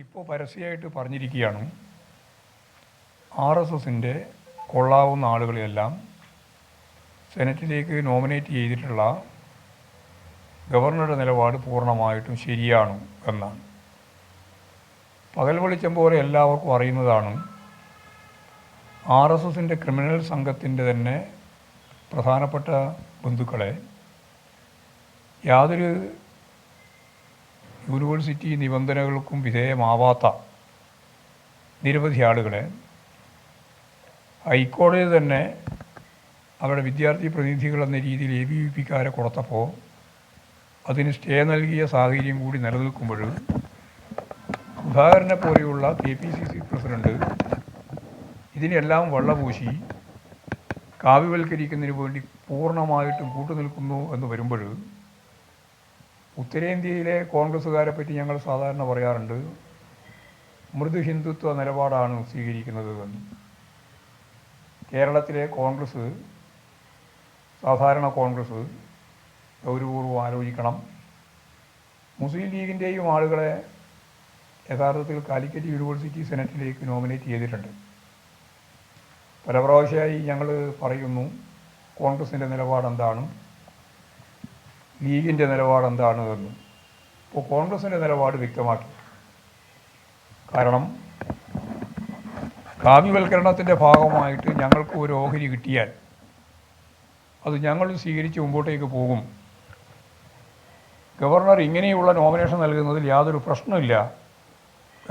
ഇപ്പോൾ പരസ്യമായിട്ട് പറഞ്ഞിരിക്കുകയാണ്. ആർ എസ് എസിന്റെ കൊള്ളാവുന്ന ആളുകളെയെല്ലാം സെനറ്റിലേക്ക് നോമിനേറ്റ് ചെയ്തിട്ടുള്ള ഗവർണറുടെ നിലപാട് പൂർണമായിട്ടും ശരിയാണ് എന്നാണ്. പകൽ വെളിച്ചം പോലെ എല്ലാവർക്കും അറിയുന്നതാണ് ആർ എസ് എസിന്റെ ക്രിമിനൽ സംഘത്തിന്റെ തന്നെ പ്രധാനപ്പെട്ട ബന്ധുക്കളെ യാതൊരു യൂണിവേഴ്സിറ്റി നിബന്ധനകൾക്കും വിധേയമാവാത്ത നിരവധി ആളുകളെ ഹൈക്കോടതി തന്നെ അവരുടെ വിദ്യാർത്ഥി പ്രതിനിധികൾ എന്ന രീതിയിൽ എ ബി വി പിക്കാരെ കൊടുത്തപ്പോൾ അതിന് സ്റ്റേ നൽകിയ സാഹചര്യം കൂടി നിലനിൽക്കുമ്പോൾ സുധാകരനെ പോലെയുള്ള K P C C president ഇതിനെല്ലാം വള്ളപൂശി കാവ്യവൽക്കരിക്കുന്നതിന് വേണ്ടി പൂർണമായിട്ടും കൂട്ടുനിൽക്കുന്നു എന്ന് വരുമ്പോൾ ഉത്തരേന്ത്യയിലെ കോൺഗ്രസ്സുകാരെ പറ്റി ഞങ്ങൾ സാധാരണ പറയാറുണ്ട്. മൃദു ഹിന്ദുത്വ നിലപാടാണ് സ്വീകരിക്കുന്നത് എന്ന്. കേരളത്തിലെ കോൺഗ്രസ് സാധാരണ കോൺഗ്രസ് ഗൗരവപൂർവം ആലോചിക്കണം. മുസ്ലിം ലീഗിന്റെയും ആളുകളെ യഥാർത്ഥത്തിൽ കാലിക്കറ്റ് യൂണിവേഴ്സിറ്റി സെനറ്റിലേക്ക് നോമിനേറ്റ് ചെയ്തിട്ടുണ്ട്. പല പ്രാവശ്യമായി ഞങ്ങൾ പറയുന്നു കോൺഗ്രസിന്റെ നിലപാടെന്താണ്? ലീഗിന്റെ നിലപാട് എന്താണ് എന്ന് ഇപ്പോൾ കോൺഗ്രസിന്റെ നിലപാട് വ്യക്തമാക്കി. കാരണം കാവ്യവൽക്കരണത്തിന്റെ ഭാഗമായിട്ട് ഞങ്ങൾക്ക് ഒരു ഓഹരി കിട്ടിയാൽ അത് ഞങ്ങൾ സ്വീകരിച്ച് മുമ്പോട്ടേക്ക് പോകും. ഗവർണർ ഇങ്ങനെയുള്ള നോമിനേഷൻ നൽകുന്നതിൽ യാതൊരു പ്രശ്നമില്ല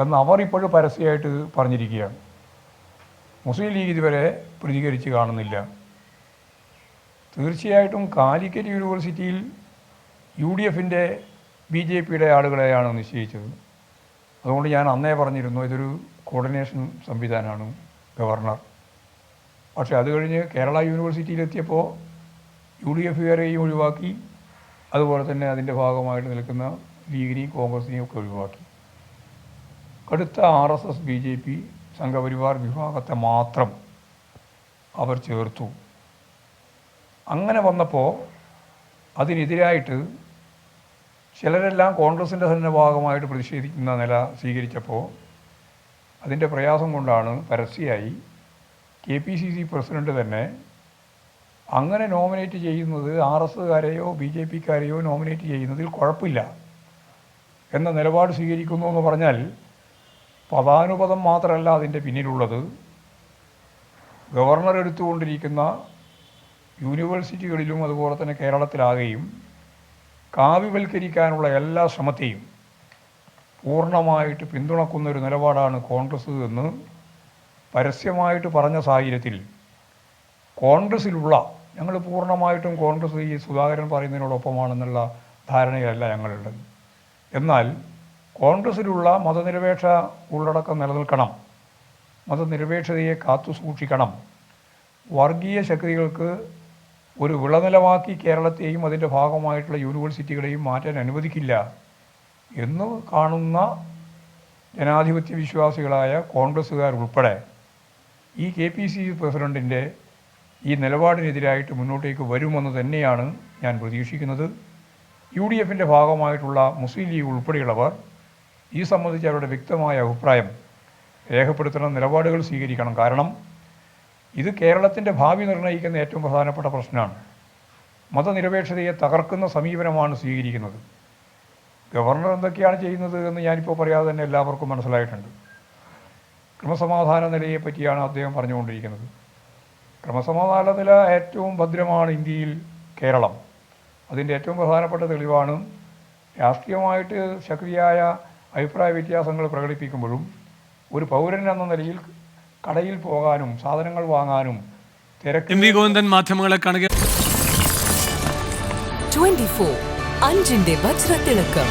എന്ന് അവർ ഇപ്പോഴും പരസ്യമായിട്ട് പറഞ്ഞിരിക്കുകയാണ്. മുസ്ലിം ലീഗ് ഇതുവരെ പ്രതികരിച്ച് കാണുന്നില്ല. തീർച്ചയായിട്ടും കാലിക്കറ്റ് യൂണിവേഴ്സിറ്റിയിൽ യു ഡി എഫിന്റെ ബി ജെ പിയുടെ ആളുകളെയാണ് നിശ്ചയിച്ചത്. അതുകൊണ്ട് ഞാൻ അന്നേ പറഞ്ഞിരുന്നു ഇതൊരു കോർഡിനേഷൻ സംവിധാനമാണ് ഗവർണർ. പക്ഷേ അത് കഴിഞ്ഞ് കേരള യൂണിവേഴ്സിറ്റിയിലെത്തിയപ്പോൾ യു ഡി എഫുകാരെയും ഒഴിവാക്കി അതുപോലെ തന്നെ അതിന്റെ ഭാഗമായിട്ട് നിൽക്കുന്ന ലീഗിനെയും കോൺഗ്രസിനെയും ഒക്കെ ഒഴിവാക്കി. കടുത്ത R S S B J P Sangh Parivar വിഭാഗത്തെ മാത്രം അവർ ചേർത്തു. അങ്ങനെ വന്നപ്പോൾ അതിനെതിരായിട്ട് ചിലരെല്ലാം കോൺഗ്രസിന്റെ തന്നെ ഭാഗമായിട്ട് പ്രതിഷേധിക്കുന്ന നില സ്വീകരിച്ചപ്പോൾ അതിന്റെ പ്രയാസം കൊണ്ടാണ് പരസ്യമായി K P C C president തന്നെ അങ്ങനെ നോമിനേറ്റ് ചെയ്യുന്നത് ആർ എസ്സുകാരെയോ ബി ജെ പിക്കാരെയോ നോമിനേറ്റ് ചെയ്യുന്നതിൽ കുഴപ്പമില്ല എന്ന നിലപാട് സ്വീകരിക്കുന്നു എന്ന് പറഞ്ഞാൽ പദാനുപദം മാത്രമല്ല അതിന്റെ പിന്നിലുള്ളത്. ഗവർണർ എടുത്തുകൊണ്ടിരിക്കുന്ന യൂണിവേഴ്സിറ്റികളിലും അതുപോലെ തന്നെ കേരളത്തിലാകെയും കാവ്യവൽക്കരിക്കാനുള്ള എല്ലാ ശ്രമത്തെയും പൂർണമായിട്ട് പിന്തുണക്കുന്ന ഒരു നിലപാടാണ് കോൺഗ്രസ് എന്ന് പരസ്യമായിട്ട് പറഞ്ഞ സാഹചര്യത്തിൽ കോൺഗ്രസ്സിലുള്ള ഞങ്ങൾ പൂർണമായിട്ടും കോൺഗ്രസ് ഈ സുധാകരൻ പറയുന്നതിനോടൊപ്പമാണെന്നുള്ള ധാരണയല്ല ഞങ്ങളുള്ളത്. എന്നാൽ കോൺഗ്രസ്സിലുള്ള മതനിരപേക്ഷ ഉള്ളടക്കം നിലനിൽക്കണം മതനിരപേക്ഷതയെ കാത്തു സൂക്ഷിക്കണം വർഗീയ ശക്തികൾക്ക് ഒരു വിളനിലമാക്കി കേരളത്തെയും അതിന്റെ ഭാഗമായിട്ടുള്ള യൂണിവേഴ്സിറ്റികളെയും മാറ്റാൻ അനുവദിക്കില്ല എന്ന് കാണുന്ന ജനാധിപത്യ വിശ്വാസികളായ കോൺഗ്രസ്സുകാർ ഉൾപ്പെടെ ഈ കെ പി സി പ്രസിഡന്റിന്റെ ഈ നിലപാടിനെതിരായിട്ട് മുന്നോട്ടേക്ക് വരുമെന്ന് തന്നെയാണ് ഞാൻ പ്രതീക്ഷിക്കുന്നത്. യു ഡി എഫിന്റെ ഭാഗമായിട്ടുള്ള മുസ്ലിം ലീഗ് ഉൾപ്പെടെയുള്ളവർ ഈ സംബന്ധിച്ച് അവരുടെ വ്യക്തമായ അഭിപ്രായം രേഖപ്പെടുത്തണം നിലപാടുകൾ സ്വീകരിക്കണം. കാരണം ഇത് കേരളത്തിന്റെ ഭാവി നിർണയിക്കുന്ന ഏറ്റവും പ്രധാനപ്പെട്ട പ്രശ്നമാണ്. മതനിരപേക്ഷതയെ തകർക്കുന്ന സമീപനമാണ് സ്വീകരിക്കുന്നത്. ഗവർണർ എന്തൊക്കെയാണ് ചെയ്യുന്നത് എന്ന് ഞാനിപ്പോൾ പറയാതെ തന്നെ എല്ലാവർക്കും മനസ്സിലായിട്ടുണ്ട്. ക്രമസമാധാന നിലയെ പറ്റിയാണ് അദ്ദേഹം പറഞ്ഞുകൊണ്ടിരിക്കുന്നത്. ക്രമസമാധാന നില ഏറ്റവും ഭദ്രമാണ് ഇന്ത്യയിൽ കേരളം. അതിന്റെ ഏറ്റവും പ്രധാനപ്പെട്ട തെളിവാണ് രാഷ്ട്രീയമായിട്ട് ശക്തിയായ അഭിപ്രായ വ്യത്യാസങ്ങൾ പ്രകടിപ്പിക്കുമ്പോഴും ഒരു പൗരൻ എന്ന നിലയിൽ കടയിൽ പോകാനും സാധനങ്ങൾ വാങ്ങാനും തിരക്ക് എം വി ഗോവിന്ദൻ മാധ്യമങ്ങളെ കാണുക. ട്വന്റി ഫോർ അഞ്ചിന്റെ വജ്രത്തിളക്കം.